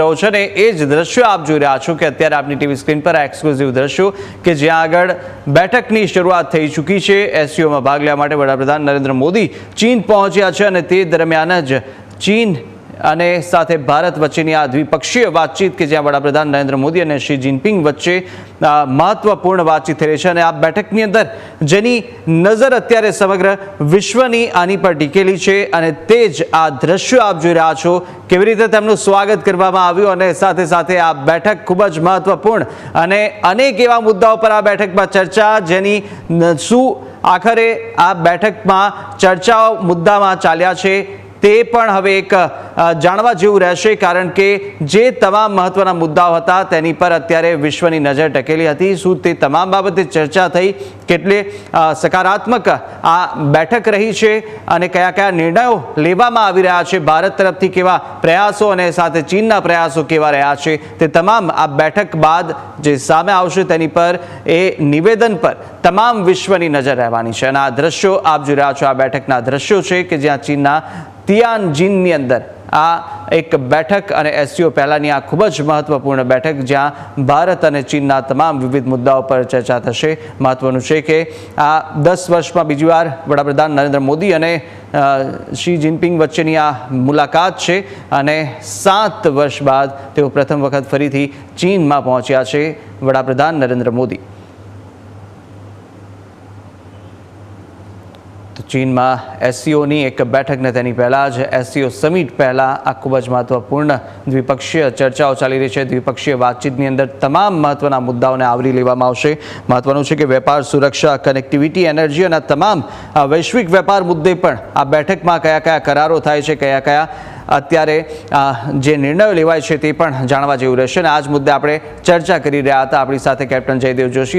રહ્યો છે એ જ દ્રશ્યો આપ જોઈ રહ્યા છો કે અત્યારે આપની ટીવી સ્ક્રીન પર એક્સક્લુઝિવ દ્રશ્યો કે જ્યાં આગળ બેઠકની શરૂઆત થઈ ચૂકી છે. એસસીઓમાં ભાગ લેવા માટે વડાપ્રધાન નરેન્દ્ર મોદી ચીન પહોંચ્યા છે અને તે દરમિયાન જ ચીન અને સાથે ભારત વચ્ચેની આ દ્વિપક્ષીય વાતચીત કે જ્યાં વડાપ્રધાન નરેન્દ્ર મોદી અને શી જિનપિંગ વચ્ચે મહત્વપૂર્ણ વાતચીત થઈ રહી છે અને આ બેઠકની અંદર જેની નજર અત્યારે સમગ્ર વિશ્વની આની પર ટીકેલી છે અને તે જ આ દ્રશ્યો આપ જોઈ રહ્યા છો. કેવી રીતે તેમનું સ્વાગત કરવામાં આવ્યું અને સાથે સાથે આ બેઠક ખૂબ જ મહત્વપૂર્ણ અને અનેક એવા મુદ્દાઓ પર આ બેઠકમાં ચર્ચા જેની શું આખરે આ બેઠકમાં ચર્ચાઓ મુદ્દામાં ચાલ્યા છે. તે પણ હવે એક જાણવા જેવું રહેશે કારણ કે જે તમામ મહત્વના મુદ્દાઓ હતા તેની પર અત્યારે વિશ્વની નજર ટકેલી હતી. શું તે તમામ બાબતે ચર્ચા થઈ? કેટલી સકારાત્મક આ બેઠક રહી છે અને કયા કયા નિર્ણયો લેવામાં આવી રહ્યા છે? ભારત તરફથી કેવા પ્રયાસો અને સાથે ચીનના પ્રયાસો કેવા રહ્યા છે? તે તમામ આ બેઠક બાદ જે સામે આવશે તેની પર એ નિવેદન પર તમામ વિશ્વની નજર રહેવાની છે. અને આ દ્રશ્યો આપ જોઈ રહ્યા છો, આ બેઠકના દ્રશ્યો છે કે જ્યાં ચીનના તિયાનજિનની અંદર આ એક બેઠક અને એસસીઓ પહેલાંની આ ખૂબ જ મહત્વપૂર્ણ બેઠક, જ્યાં ભારત અને ચીનના તમામ વિવિધ મુદ્દાઓ પર ચર્ચા થશે. મહત્વનું છે કે આ દસ વર્ષમાં બીજી વાર વડાપ્રધાન નરેન્દ્ર મોદી અને શી જિનપિંગ વચ્ચેની આ મુલાકાત છે અને સાત વર્ષ બાદ તેઓ પ્રથમ વખત ફરીથી ચીનમાં પહોંચ્યા છે વડાપ્રધાન નરેન્દ્ર મોદી. તો ચીનમાં એસસીઓની એક બેઠકને તેની પહેલાં જ એસસીઓ સમિટ પહેલાં આ ખૂબ જ મહત્વપૂર્ણ દ્વિપક્ષીય ચર્ચાઓ ચાલી રહી છે. દ્વિપક્ષીય વાતચીતની અંદર તમામ મહત્વના મુદ્દાઓને આવરી લેવામાં આવશે. મહત્વનું છે કે વેપાર, સુરક્ષા કનેક્ટિવિટી એનર્જી અને તમામ વૈશ્વિક વેપાર મુદ્દે પણ આ બેઠકમાં કયા કયા કરારો થાય છે, કયા કયા અત્યારે જે નિર્ણયો લેવાય છે તે પણ જાણવા જેવું રહેશે. અને આ જ મુદ્દે આપણે ચર્ચા કરી રહ્યા હતા. આપણી સાથે કેપ્ટન જયદેવ જોશી